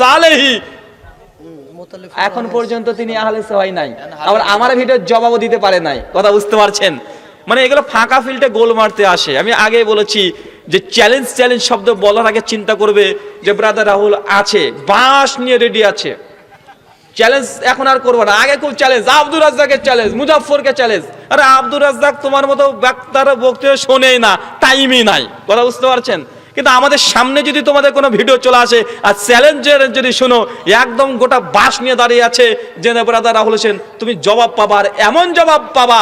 সালেহি। এখন পর্যন্ত তিনি আহলে সহাই নাই। আবার আমার ভিডিওর জবাবও দিতে পারে নাই। কথা বুঝতে পারছেন? মানে এগুলো ফাঁকা ফিল্ডে গোল মারতে আসে। আমি আগে বলেছি যে চ্যালেঞ্জ চ্যালেঞ্জ শব্দ বলার আগে চিন্তা করবে যে ব্রাদার রাহুল আছে বাঁশ নিয়ে রেডি আছে। চ্যালেঞ্জ এখন আর করব না। আগে খুব চ্যালেঞ্জ আব্দুর রাজ্জাকের চ্যালেঞ্জ মুজাফরকে চ্যালেঞ্জ আরে আব্দুর রাজ্জাক তোমার মতো ব্যক্তার বক্তব্য শোনেই না টাইমই নাই। কথা বুঝতে পারছেন? কিন্তু আমাদের সামনে যদি তোমাদের কোনো ভিডিও চলে আসে আর চ্যালেঞ্জের যদি শোনো একদম গোটা বাস নিয়ে দাঁড়িয়ে আছে জেনে ব্রাদার রাহুল হোসেন তুমি জবাব পাবা আর এমন জবাব পাবা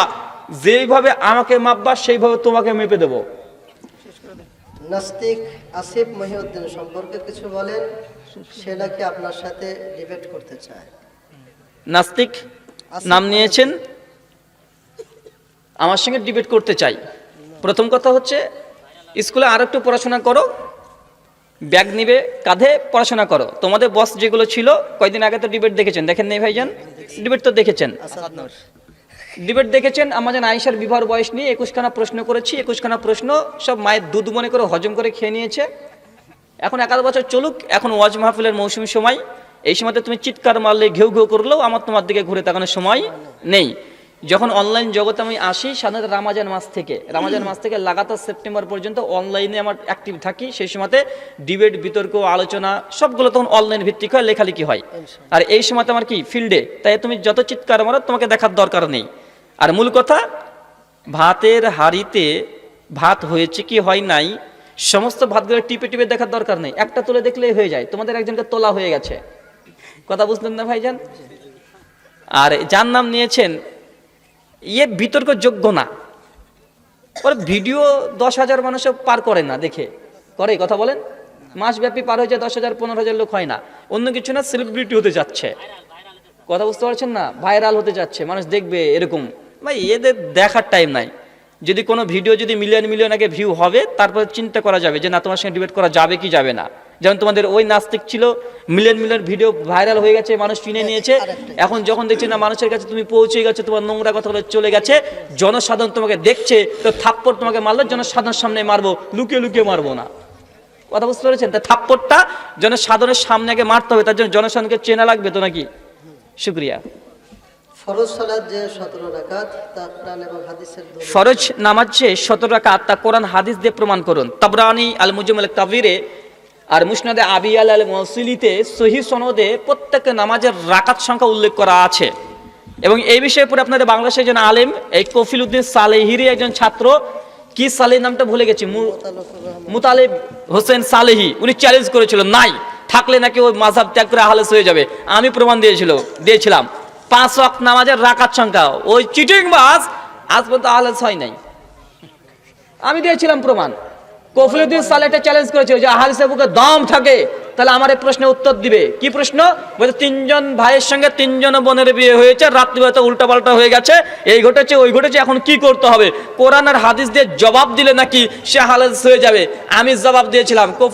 যেইভাবে আমাকে মাপবা সেইভাবে তোমাকে মেপে দেবো। নাস্তিক আসিফ মহিউদ্দিন সম্পর্কে কিছু বলেন সে নাকি আপনার সাথে ডিবেট করতে চায়? নাস্তিক নাম নিয়েছেন আমার সঙ্গে ডিবেট করতে চাই। প্রথম কথা হচ্ছে স্কুলে আর একটু পড়াশোনা করো, ব্যাগ নিবে, কাঁধে পড়াশোনা করো। তোমাদের বস যেগুলো ছিল, কয়দিন আগে তো ডিবেট দেখেছেন? দেখেন নেই ভাইজান? ডিবেট তো দেখেছেন। ডিবেট দেখেছেন আমাদের আয়েশার বিবাহর বয়স নিয়ে একুশখানা প্রশ্ন করেছি, একুশখানা প্রশ্ন সব মায়ের দুধ মনে করে হজম করে খেয়ে নিয়েছে। এখন একাধ বছর চলুক, এখন ওয়াজ মাহফিলের মৌসুমী সময়। এই সময়তে তুমি চিৎকার মারলে, ঘেউ ঘেউ করলেও আমার তোমার দিকে ঘুরে তাকানোর সময় নেই। যখন অনলাইন জগতে আমি আসি সাধারণত রামাজান মাস থেকে। রামাজান মাস থেকে লাগাতার সেপ্টেম্বর পর্যন্ত অনলাইনে আমার অ্যাক্টিভ থাকি। সেই সময়তে ডিবেট বিতর্ক আলোচনা সবগুলো তখন অনলাইন ভিত্তিক হয় লেখালেখি হয়। আর এই সময়তে আমার কি ফিল্ডে তাই তুমি যত চিৎকার মারো তোমাকে দেখার দরকার নেই। আর মূল কথা ভাতের হাড়িতে ভাত হয়েছে কি হয় নাই সমস্ত ভাতগুলো টিপে টিপে দেখার দরকার নেই। একটা তুলে দেখলেই হয়ে যায়। তোমাদের একজনকে তোলা হয়ে গেছে। কথা বুঝলেন না ভাইজান? আর যার নাম নিয়েছেন ইয়ে বিতর্ক যোগ্য না। ওর ভিডিও দশ হাজার মানুষও পার করে না, দেখে। করে কথা বলেন? মাসব্যাপী পার হয়ে যায় দশ হাজার, পনেরো হাজার লোক হয় না। অন্য কিছু না সেলিব্রিটি হতে যাচ্ছে। কথা বুঝতে পারছেন না? ভাইরাল হতে যাচ্ছে, মানুষ দেখবে এরকম। ভাই, এদের দেখার টাইম নাই। যদি কোনো ভিডিও যদি মিলিয়ন মিলিয়ন আগে ভিউ হবে তারপরে চিন্তা করা যাবে যে না তোমার সঙ্গে ডিবেট করা যাবে কি যাবে না। যেমন তোমাদের ওই নাস্তিক ছিল মিলিয়ন মিলিয়ন ভিডিও ভাইরাল হয়ে গেছে মানুষ চিনে নিয়েছে। এখন যখন দেখছি না মানুষের কাছে তুমি পৌঁছে গেছো তোমার নোংরা কথাগুলো চলে গেছে জনসাধারণ তোমাকে দেখছে তো থাপ্পড় তোমাকে মারলো জনসাধারণের সামনে মারবো লুকিয়ে লুকিয়ে মারবো না। কথা বুঝতে পেরেছেন? তা থাপ্পড়টা জনসাধারণের সামনে আগে মারতে হবে তার জন্য জনসাধারণকে চেনা লাগবে তো নাকি? শুক্রিয়া। ফরজ নামাজ যে সতেরো রাকাত তা কোরআন হাদিস দিয়ে প্রমাণ করুন। তাবরানি আল মুজমুল কাবিরে আর মুসনাদে আবি আল আল মসিলিতে সহি সনদে প্রত্যেক নামাজের রাকাত সংখ্যা উল্লেখ করা আছে। এবং এই বিষয়ে পরে আপনাদের বাংলাদেশের একজন আলেম এই কফিল উদ্দিন সালেহিরি একজন ছাত্র। কি সালেহ নামটা ভুলে গেছি? মুতালিব হোসেন সালেহি উনি চ্যালেঞ্জ করেছিল নাই থাকলে নাকি ওই মাঝাব ত্যাগ করে আহলেস হয়ে যাবে। আমি প্রমাণ দিয়েছিল দিয়েছিলাম। পাঁচ ওয়াক্ত নামাজের রাকাত সংখ্যা। ওই চিটিং বাস আজ পর্যন্ত আহলেস হয় নাই। আমি দিয়েছিলাম প্রমাণ। কফিলুদ্দিন সালেটা চ্যালেঞ্জ করেছিল যে আহালিসের বুকে দম থাকে, তাহলে আমার এই প্রশ্নের উত্তর দিবে। কি প্রশ্ন? বলছে তিনজন ভাইয়ের সঙ্গে তিনজন বোনের বিয়ে হয়েছে, রাত্রি হয়তো উল্টাপাল্টা হয়ে গেছে, এই ঘটেছে, ওই ঘটেছে, এখন কি করতে হবে? কোরআন আর হাদিস দিয়ে জবাব দিলে নাকি সে হালেস হয়ে যাবে? আমি জবাব দিয়েছিলাম। কফিল